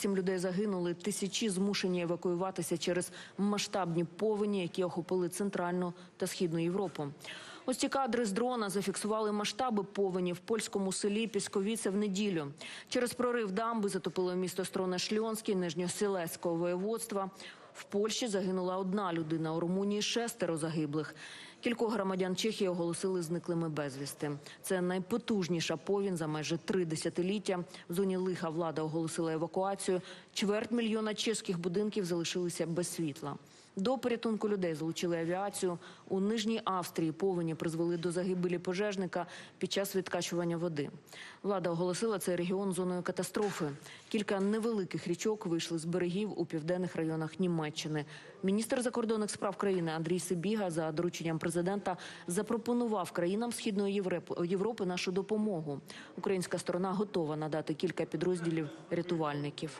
Вісім людей загинули, тисячі змушені евакуюватися через масштабні повені, які охопили центральну та східну Європу. Ось ці кадри з дрона зафіксували масштаби повені в польському селі Пісковіце в неділю. Через прорив дамби затопило місто Строне Шльонське, Нижньоселецького воєводства. В Польщі загинула одна людина, у Румунії шестеро загиблих. Кількох громадян Чехії оголосили зниклими безвісти. Це найпотужніша повінь за майже три десятиліття. В зоні лиха влада оголосила евакуацію. Чверть мільйона чеських будинків залишилися без світла. До порятунку людей залучили авіацію. У Нижній Австрії повені призвели до загибелі пожежника під час відкачування води. Влада оголосила цей регіон зоною катастрофи. Кілька невеликих річок вийшли з берегів у південних районах Німеччини. Міністр закордонних справ країни Андрій Сибіга за дорученням президента запропонував країнам східної Європи- нашу допомогу. Українська сторона готова надати кілька підрозділів рятувальників.